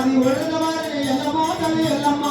మారి ఒడలవారి ఎల్లమ్మ. తల్లి ఎల్లమ్మ.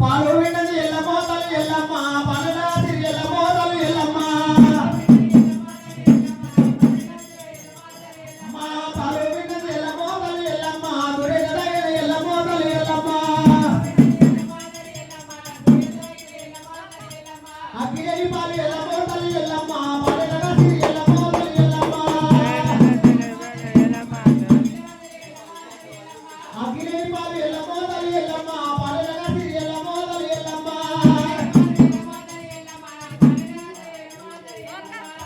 పాలు వెంటనే ఎల్లబోతాను ఎల్లమ్మ. పనరాత్రి ఎల్లబోతాను ఎల్లమ్మ. అమ్మా పాలు వెంటనే ఎల్లబోతాను ఎల్లమ్మ. గురేదర ఎల్లబోతాను ఎల్లమ్మ. అగ్ని పాలు ఎల్లబోతాను ఎల్లమ్మ.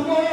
Amor.